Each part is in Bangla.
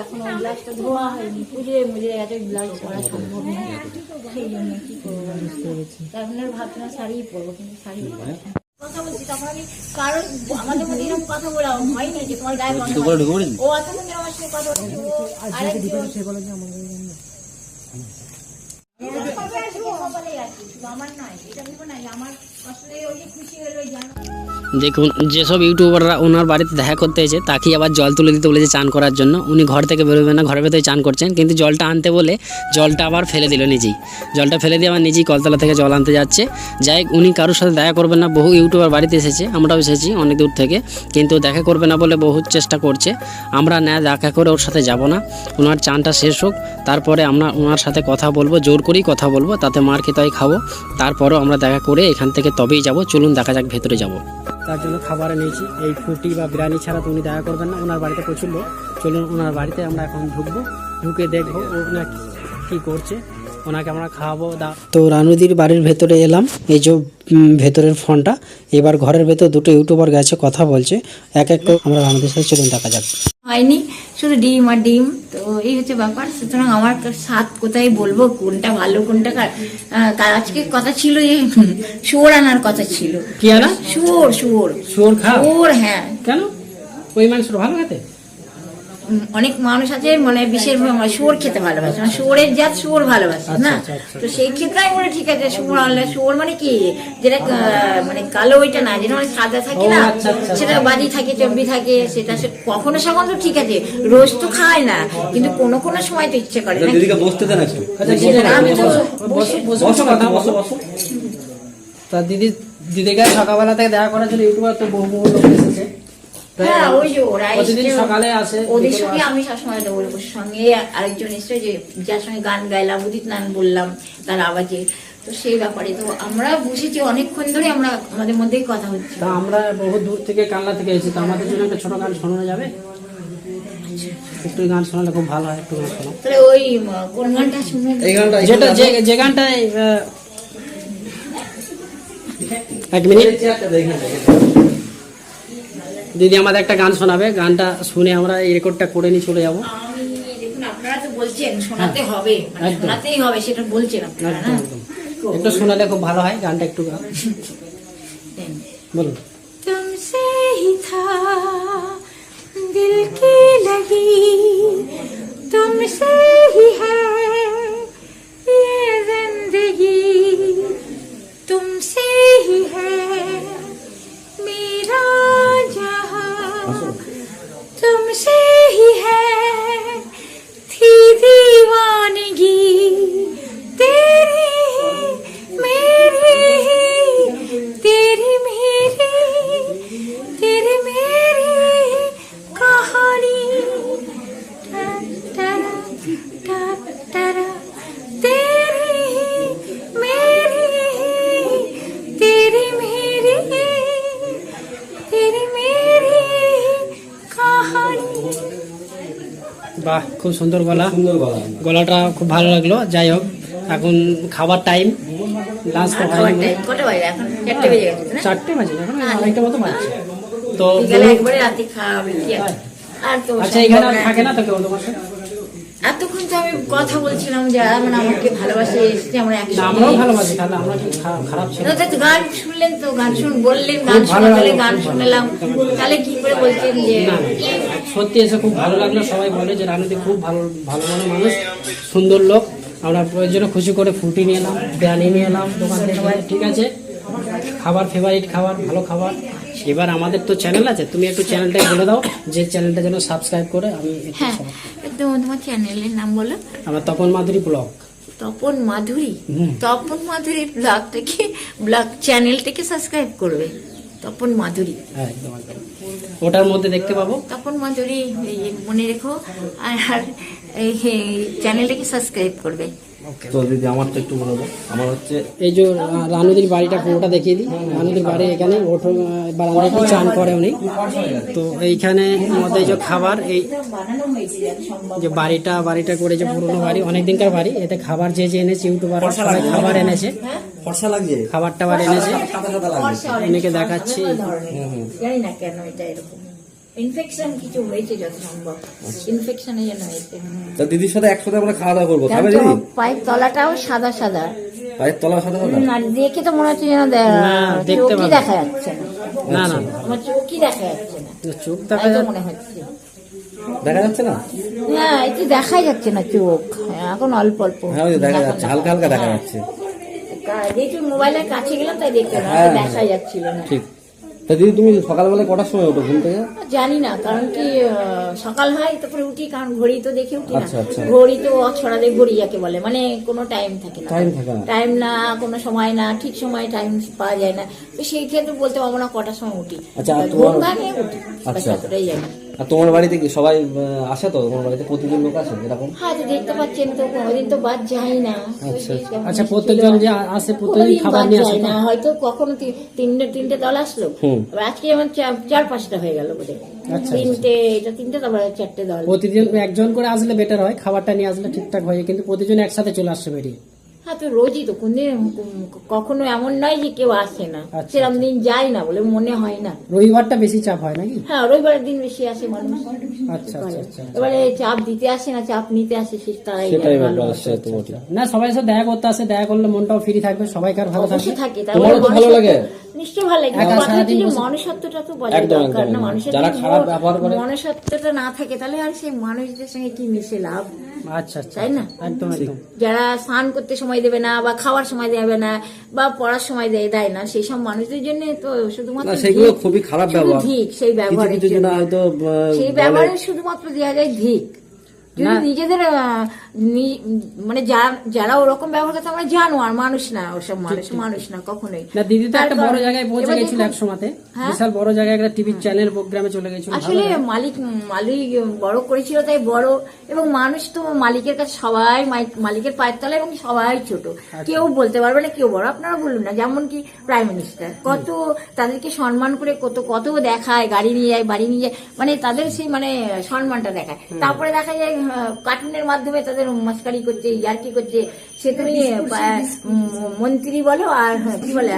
এখন ওই ধোয়া হয়নি পুজো মুজে গেছে ব্লাউজ করা সম্ভব না। সেই জন্য কি করব? তখন আর ভাবছিলাম শাড়ি পরবো কিন্তু শাড়ি পরবো না। কথা বলছি তখন আমি কারোর আমাদের মধ্যে এরকম কথা বলা হয়নি যে তোমার গায়ে ও এতক্ষণ আমার সঙ্গে কথা বলছে দেখুন, যেসব ইউটিউবাররা ওনার বাড়িতে দেখা করতে এসে তাকে আবার জল তুলে দিতে বলেছে চান করার জন্য। উনি ঘর থেকে বেরোবে না, ঘরের ভেতরে চান করছেন। কিন্তু জলটা আনতে বলে জলটা আবার ফেলে দিল নিজেই। জলটা ফেলে দিয়ে আবার নিজেই কলতলা থেকে জল আনতে যাচ্ছে। যাই উনি কারোর সাথে দেখা করবেন না। বহু ইউটিউবার বাড়িতে এসেছে, আমরাও এসেছি অনেক দূর থেকে। কিন্তু দেখা করবে না বলে বহু চেষ্টা করছে। আমরা না দেখা করে ওর সাথে যাব না। ওনার চানটা শেষ হোক, তারপরে আমরা ওনার সাথে কথা বলব, জোর করেই কথা বলব, তাতে মার খেতাই খাব। তারপরও আমরা দেখা করে এখান থেকে তবেই যাব। চলুন, দেখা যাক ভেতরে যাব। তার জন্য খাবার নিয়েছি এই ফুটি বা বিরিয়ানি ছাড়া তো উনি দেখা করবেন না। ওনার বাড়িতে প্রচুর লোক। চলুন, ওনার বাড়িতে আমরা এখন ঢুকবো। ঢুকে দেখব ওনার কী করছে। ওনাকে আমরা খাওয়াবো। দা তো রানুদির বাড়ির ভেতরে এলাম। এই যে ভেতরের ফোনটা এবার ঘরের ভেতর দুটো ইউটিউবার গেছে কথা বলছে। এক এক করে আমরা রানুদির সাথে চলুন দেখা যাক। হয়নি। শুধু ডিম আর ডিম। তো এই হচ্ছে ব্যাপার। সুতরাং আমার স্বাদ কোথায় বলব কোনটা ভালো কোনটা কাল আজকে কথা ছিল যে শুয়োর আনার কথা ছিল। কি আনা শুয়োর শুয়োর। শুয়োর খাও? শুয়োর হ্যাঁ। কেন? ওই মাংসটা ভালো খেতে? অনেক মানুষ আছে মানে বিশেষ ভাবে শুয়োর খেতে ভালোবাসে। মানে শুয়োরের জাত শুয়োর ভালোবাসে না? আচ্ছা, আচ্ছা। তো সেই ক্ষেত্রে আমি বলি ঠিক আছে শুয়োর আনলে শুয়োর মানে কি? যেটা মানে কালো ওইটা না যেটা মানে সাদা থাকে না? আচ্ছা, আচ্ছা, সেটা বাদি থাকে চর্বি থাকে সেটা সে কখনো সখন তো ঠিক আছে রোজ তো খায় না কিন্তু কোনো কোনো সময় তো ইচ্ছে করে না। দিদিকে বসতে দেন একটু। আচ্ছা আমি তো বসো বসো বসো কথা বসো। বসো বসো। তা দিদি দিদিকে সকালবেলা থেকে দেখা করার জন্য ইউটিউবার তো বহু বহু লোক এসেছে। হ্যাঁ ওই যে ওরা সকালে আসে ওদের সঙ্গে আমি সবসময় তো বলব সঙ্গে আরেকজন এসছে যে যার সঙ্গে গান গাইলাম উদিত নান বললাম তার আওয়াজে। তো সেই ব্যাপারে তো আমরা বুঝেছি অনেকক্ষণ ধরে আমরা আমাদের মধ্যেই কথা হচ্ছে। তা আমরা বহু দূর থেকে কানলা থেকে এসেছি তো আমাদের জন্য একটা ছোট গান শোনানো যাবে? একটু গান শোনালে খুব ভালো হয় একটু গান শোনাও। তাহলে ওই কোন গানটা শুনে এই গানটা যেটা যে যে এক মিনিট। দিদি আমাদের একটা গান শোনাবে গানটা শুনে আমরা এই রেকর্ডটা করে নিয়ে চলে যাবো আমি দেখুন আপনারা তো বলছেন শোনাতে হবে মানে হ্যাঁ, একদম। শোনাতেই হবে সেটা বলছেন আপনারা একদম না একদম একটু শোনালে খুব ভালো হয় গানটা একটু গাও। বলুন तुमसे ही था दिल की लगी तुमसे ही है ये जिंदगी तुमसे ही है বাহ খুব সুন্দর গলা। সুন্দর গলা। গলাটা খুব ভালো লাগল যাই হোক এখন খাবার টাইম লাঞ্চ তো চারটে বেজে এখন মতো বাজছে। আচ্ছা এখানে। থাকে না তো কেউ তোমার সাথে? এতক্ষণ তো আমি কথা বলছিলাম যারা মানে আমাকে ভালোবাসে এসেছে আমরা একসঙ্গে ভালোবাসি তাহলে আমরা কি খারাপ ছিল গান শুনলেন তো গান শুন বললেন গান ভালো শোনালে গান শুনলাম। তাহলে কি করে বলছেন যে সত্যি এসে খুব ভালো লাগল। সবাই বলে যে রানুদি খুব ভালো ভালো মনে মানুষ সুন্দর লোক। আমরা জন্য খুশি করে ফুটি নিয়ে এলাম বিরিয়ানি নিয়ে এলাম দোকান থেকে ঠিক আছে? খাবার ফেভারিট খাবার ভালো খাবার। এবার আমাদের তো চ্যানেল আছে তুমি একটু চ্যানেলটা বলে দাও যে চ্যানেলটা যেন সাবস্ক্রাইব করে আমি হ্যাঁ তোমার চ্যানেলের নাম বলো। আমার তপন মাধুরী ব্লগ তপন মাধুরী? তপন মাধুরী ব্লগটাকে ব্লগ চ্যানেলটাকে সাবস্ক্রাইব করবে। তপন মাধুরী। হ্যাঁ ওটার মধ্যে দেখতে পাবো। তপন মাধুরী এই মনে রেখো। আর আর এই এই চ্যানেলটাকে সাবস্ক্রাইব করবে। তো দিদি আমার একটু বলে দাও। আমার হচ্ছে এই যে রানুদির বাড়িটা পুরোটা দেখিয়ে দিই। রানুদির বাড়ি এখানে ওঠো চান করে উনি। তো এইখানে আমাদের যে খাবার এই বানানো হয়েছে যাতে সম্ভব যে বাড়িটা বাড়িটা করে যে পুরোনো বাড়ি অনেক দিনকার বাড়ি এতে খাবার যে যে এনেছে ইউটিউবার সবাই খাবার এনেছে। ফর্সা লাগছে খাবার টাবার এনেছে। দেখাচ্ছি। সাদা সাদা ধরনের। জানি না কেন এটা এরকম। ইনফেকশন কিছু হয়েছে যত সম্ভব? ইনফেকশনের জন্য হয়েছে। তা দিদির সাথে একসাথে আমরা খাওয়া দাওয়া করব। খাবে দিদি? পায়ের তলাটাও সাদা সাদা। পায়ের তলার সাথে সাথে আর দেখে তো মনে হচ্ছে যেন দে- না, দেখতে চোখই দেখা যাচ্ছে না। না না। আমার চোখই দেখা যাচ্ছে না। চোখ দেখা মনে হচ্ছে। দেখা যাচ্ছে না? না এতে দেখাই যাচ্ছে না চোখ। এখন অল্প অল্প। হ্যাঁ দেখা যাচ্ছে হালকা হালকা দেখা হ্যাঁ। যাচ্ছে। যেহেতু মোবাইলের কাছে গেলাম তাই দেখতে না হ্যাঁ, দেখা যাচ্ছিল না। ঠিক। তা দিদি তুমি সকালবেলা কটার সময় ওঠো ঘুম থেকে? জানি না কারণ কি সকাল হয় তারপরে উঠি কারণ ঘড়ি তো দেখে উঠি না। আচ্ছা, আচ্ছা। ঘড়ি তো ছড়াদের ঘড়ি যাকে বলে মানে কোনো টাইম থাকে না। টাইম থাকে না। টাইম না কোনো সময় না ঠিক সময় টাইম পাওয়া যায় না। সেই ক্ষেত্রে বলতে পারব না কটার সময় উঠি। আচ্ছা, ঘুম ভাঙে উঠি। আচ্ছা। আর তোমার বাড়িতে কি সবাই আসে তো? তোমার বাড়িতে প্রতিদিন লোক আসে এরকম? হ্যাঁ তো দেখতে পাচ্ছেন তো কোনোদিন তো বাদ যাই না। আচ্ছা, আচ্ছা। প্রত্যেকজন যে আসে প্রত্যেকদিন খাবার নিয়ে আসে না। হয়তো কখনো তিনটে তিনটে দল আসলো। আজকে যেমন চার- পাঁচটা হয়ে গেল বোধ আচ্ছা, তিনটে এটা তিনটে তারপরে চারটে দল। প্রতিদিন একজন করে আসলে বেটার হয় খাবারটা নিয়ে আসলে ঠিকঠাক হয় কিন্তু প্রতিজন একসাথে চলে আসছে বেরিয়ে। হ্যাঁ তো রোজই তো কোনদিন কখনো এমন নয় যে কেউ আসে না। আচ্ছা, সেরকম দিন যায় না বলে মনে হয় না। রবিবারটা বেশি চাপ হয় নাকি? হ্যাঁ রবিবারের দিন বেশি আসে মানুষ। আচ্ছা আচ্ছা আচ্ছা এবারে চাপ দিতে আসে না চাপ নিতে আসে সে তারাই সেটাই। না সবাই সাথে দেখা করতে আসে দেখা করলে মনটাও ফ্রি থাকবে সবাইকার ভালো থাকে তোমারও তো ভালো লাগে? নিশ্চয়ই ভালো লাগে। একা কথা হচ্ছে সারাদিন যে মনুষ্যত্বটা তো বজায় দরকার না মানুষের যারা খারাপ ব্যবহার করে- মনুষ্যত্বটা না থাকে তাহলে আর সেই মানুষদের সঙ্গে কি মিশে লাভ? আচ্ছা আচ্ছা তাই না? একদম একদম। যারা স্নান করতে সময় দেবে না বা খাওয়ার সময় দেবে না বা পড়ার সময় দেয় দেয় না সেই সব মানুষদের জন্য তো শুধুমাত্র সেগুলো ধিক, খুবই খারাপ ব্যবহার। ধিক সেই ব্যবহারের জন্য। হয়তো সেই ব্যবহারে শুধুমাত্র দেওয়া যায় ধিক। যদি নিজেদের মানে যারা ওরকম ব্যবহার করতে আমরা জানো আর মানুষ না ওসব মানুষ মানুষ না কখনোই। না দিদি তো একটা বড় জায়গায় পৌঁছে গেছিল এক সময়তে হ্যাঁ? বিশাল বড় জায়গায় একটা টিভির চ্যানেল প্রোগ্রামে চলে গেছিল আসলে মালিক মালিক বড় করেছিল তাই বড় এবং মানুষ তো মালিকের কাছে সবাই মালিকের পায়ের তলায় এবং সবাই ছোট। আচ্ছা। কেউ বলতে পারবে না কেউ বড় আপনারা বলুন না যেমন কি প্রাইম মিনিস্টার কত তাদেরকে সম্মান করে কত কত দেখায় গাড়ি নিয়ে যায় বাড়ি নিয়ে যায় মানে তাদের সেই মানে সম্মানটা দেখায়। তারপরে দেখা যায় কার্টুনের মাধ্যমে তাদের মাস্কারি করছে ইয়ার্কি করছে। সে তুমি মন্ত্রী বলো আর কি বলে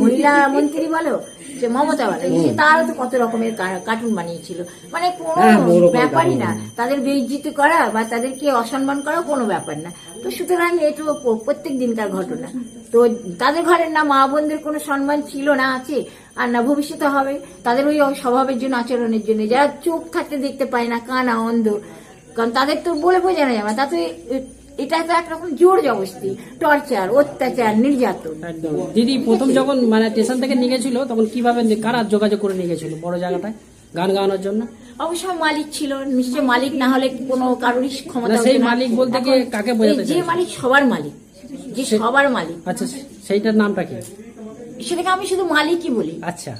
মহিলা মন্ত্রী বলো সে মমতা বলে। সে তারও তো কত রকমের কার্টুন বানিয়েছিল। মানে হ্যাঁ, কোনো ব্যাপারই না। তাদের বেইজ্জিতি করা বা তাদেরকে অসম্মান করা কোনো ব্যাপার না। তো সুতরাং এটা প্রত্যেক দিনকার ঘটনা। তো তাদের ঘরের না মা বোনদের কোনো সম্মান ছিল না আছে আর না ভবিষ্যতে হবে। তাদের ওই স্বভাবের জন্য আচরণের জন্য। যারা চোখ থাকতে দেখতে পায় না কানা অন্ধ কারণ তাদের তো বলে বোঝানো যাবে না। তাতে এটা তো একরকম জোর জবস্তি টর্চার অত্যাচার নির্যাতন। একদম। দিদি প্রথম যখন মানে স্টেশন থেকে নিয়ে গেছিল তখন কীভাবে কারা যোগাযোগ করে নিয়ে গেছিল বড় জায়গাটায়? গান গাওয়ানোর জন্য? অবশ্য মালিক ছিল নিশ্চয় মালিক না হলে কোনো কারোরই ক্ষমতা সেই মালিক বলতে কি এখন কাকে বোঝাতে যে মালিক সবার মালিক যে সবার মালিক। আচ্ছা সেইটার নামটা কি? সেটাকে আমি শুধু মালিকই বলি। আচ্ছা।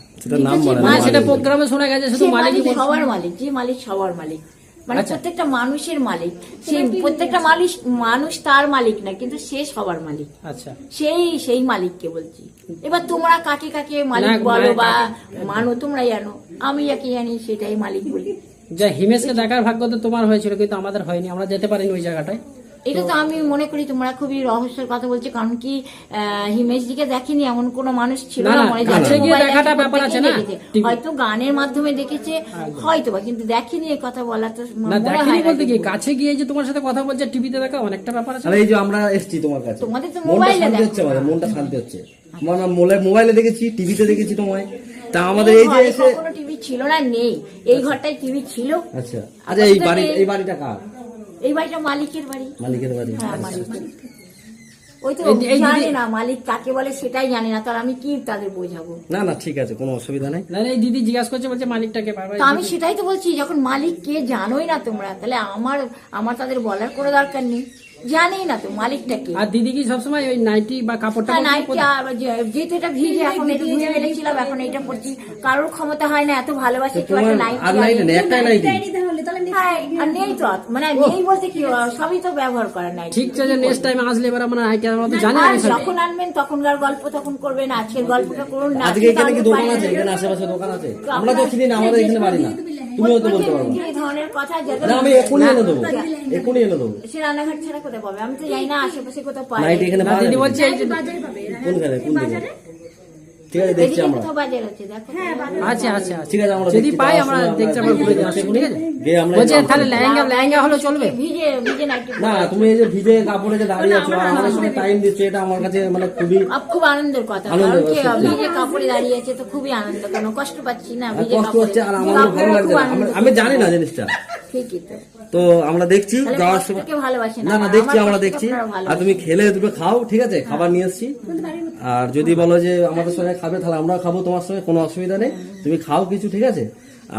নাম মানে মালিক। সেটা প্রোগ্রামে শোনা গেছে শুধু মালিক সবার মালিক যে মালিক সবার মালিক। মানে আচ্ছা। প্রত্যেকটা মানুষের মালিক। সেই প্রত্যেকটা মালিক মানুষ তার মালিক না কিন্তু সে সবার মালিক। আচ্ছা। সেই সেই মালিককে বলছি। এবার তোমরা কাকে কাকে মালিক বলো মানে বা মানো তোমরা জানো। আমি যাকে জানি সেটাই মালিক বলি। যা হিমেশকে দেখার ভাগ্য তো তোমার হয়েছিল কিন্তু আমাদের হয়নি। আমরা যেতে পারিনি ওই জায়গাটায়। এটা তো আমি মনে করি তোমরা খুবই রহস্যের কথা বলছো কারণ কি আহ, হিমেশজিকে দেখেনি এমন কোন মানুষ ছিল না, মনে কাছে গিয়ে মোবাইলে দেখাটা প্রত্যেকেই ব্যাপার আছে না, দেখেছে। টিভি। হয়তো গানের মাধ্যমে দেখেছে হয়তো বা কিন্তু দেখেনি এই কথা বলা তো দেখেনি বলতে কি কাছে গিয়ে যে তোমার সাথে কথা বলছে টিভিতে দেখা অনেকটা ব্যাপার আছে। এই যে আমরা এসছি তোমার কাছে। তোমাদের তো মোবাইলে শান্তি দেখো। হচ্ছে আমাদের মনটা শান্তি হচ্ছে। আমার না মোবাইলে মোবাইলে দেখেছি টিভিতে দেখেছি তোমায়। তা আমাদের এই যে এসে টিভি ছিল না নেই। এই ঘরটায় টিভি ছিল। আচ্ছা। আচ্ছা এই বাড়ি এই বাড়িটা কার? এই বাড়িটা মালিকের বাড়ি। মালিকের বাড়ি। হ্যাঁ মালিকের ওই তো এই- এই জানে না মালিক কাকে বলে সেটাই জানে না তার আমি কি তাদের বোঝাবো? না না ঠিক আছে কোনো অসুবিধা নেই। না না, এই দিদি জিজ্ঞাসা করছে বলছে মালিকটাকে বারবার তো আমি সেটাই তো বলছি যখন মালিক কে জানোই না তোমরা তাহলে আমার আমার তাদের বলার কোনো দরকার নেই। জানেই না তো মালিকটা কে। আর দিদি কি সবসময় ওই নাইটি বা কাপড়টা হ্যাঁ, নাইটি যেহেতু এটা ভিজে এখন এটা ধুয়ে ফেলেছিলাম এখন এটা পড়ছি কারোর ক্ষমতা হয় না এত ভালোবাসে কেউ একটা নাইটি আর নাইটি নেই একটাই নাইটি। হ্যাঁ, আর নেই তো মানে নেই বলতে কি সবই তো ব্যবহার করা নাই ঠিক আছে নেক্সট টাইম আসলে এবার আমরা নাইটি আমরা তো জানি না। যখন আনবেন তখনকার গল্প তখন করবেন আজকের গল্পটা করুন না আজকে এখানে কি দোকান আছে? এখানে আশেপাশে দোকান আছে? আমরা তো চিনি না আমাদের এখানে বাড়ি না। তুমিও তো বলতে পারো না। এই ধরনের কথা যাতে না আমি এখনই এনে দেবো। এখনই এনে দেবো। সে রান্নাঘাট ছাড়া কোথায় পাবে? আমি তো জানি না আশেপাশে কোথাও পাই নাইটি এখানে না পাওয়া যাবে? বলছে কোনখানে কোন দিকে ঠিক আছে দেখছি আমরা। কোথাও আছে দেখো ঠিক আছে আমরা যদি পাই আমরা দেখছি আমরা ঘুরে যাচ্ছি ঠিক আছে? গিয়ে আমরা বলছে তাহলে লেহেঙ্গা লেহেঙ্গা হলে চলবে? ভিজে ভিজে নাইটি না তুমি এই যে ভিজে কাপড়ে যে দাঁড়িয়ে আছো আর আমাদের সঙ্গে টাইম দিচ্ছ এটা আমার কাছে মানে খুবই খুব আনন্দের কথা কারণ কি ভিজে কাপড়ে দাঁড়িয়ে আছে তো খুবই আনন্দ কেন কষ্ট পাচ্ছি না ভিজে কষ্ট হচ্ছে আর আমারও ভালো লাগছে খুব না। আনন্দ আমি- জানি না জিনিসটা। তো। তো আমরা দেখছি যাওয়ার সময় না। না দেখছি আমরা দেখছি। আর তুমি খেলে দুটো খাও ঠিক আছে খাবার নিয়ে এসছি। আর যদি বলো যে আমাদের সঙ্গে খাবে তাহলে আমরাও খাব তোমার সঙ্গে কোনো অসুবিধা নেই তুমি খাও কিছু ঠিক আছে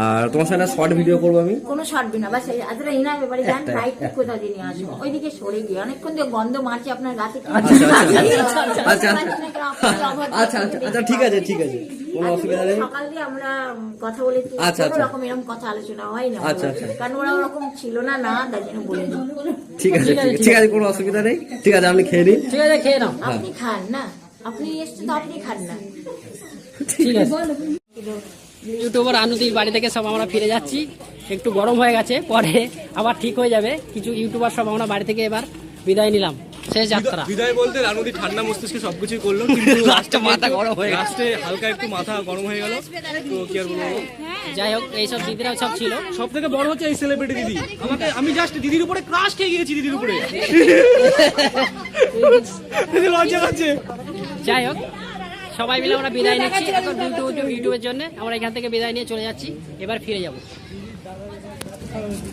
আর তোমার সঙ্গে শর্ট ভিডিও করব আমি কোনো শর্ট না বাস এই ইনার ব্যাপারে যান রাইট কোথা দিয়ে নিয়ে আসব ওইদিকে সরে গিয়ে অনেকক্ষণ দিয়ে গন্ধ মারছে আপনার গাছে আচ্ছা আচ্ছা আচ্ছা আচ্ছা না, আচ্ছা আচ্ছা আচ্ছা ঠিক আছে ঠিক আছে কোনো অসুবিধা নেই সকাল দিয়ে আমরা কথা বলেছি আচ্ছা, আচ্ছা। রকম এরকম কথা আলোচনা হয় না আচ্ছা, আচ্ছা। কারণ ওরা ওরকম ছিল না না তার জন্য বলে ঠিক আছে ঠিক আছে ঠিক আছে কোনো অসুবিধা নেই ঠিক আছে আপনি খেয়ে নিন ঠিক আছে খেয়ে নাও আপনি খান না আপনি এসছেন তো আপনি খান না। ঠিক আছে। ইউটিউবার আনুতির বাড়ি থেকে সব আমরা ফিরে যাচ্ছি। একটু গরম হয়ে গেছে পরে আবার ঠিক হয়ে যাবে। কিছু ইউটিউবার সব আমরা বাড়ি থেকে এবার বিদায় নিলাম। শেষ যাত্রা। বিদায় বলতে রানুদি ঠান্ডা মস্তিষ্কে সবকিছুই করল কিন্তু লাস্টে মাথা গরম হয়ে লাস্টে হালকা একটু মাথা গরম হয়ে গেল। তো কি আর বলব? যাই হোক এইসব দিদিরাও সব ছিল। সব থেকে বড় হচ্ছে এই সেলিব্রিটি দিদি। আমাকে আমি জাস্ট দিদির উপরে ক্রাশ খেয়ে গিয়েছি দিদির উপরে। লজ্জা করছে যাই হোক, সবাই মিলে আমরা বিদায় নিচ্ছি। এখন ইউটিউব ইউটিউবের জন্য আমরা এখান থেকে বিদায় নিয়ে চলে যাচ্ছি। এবার ফিরে যাব।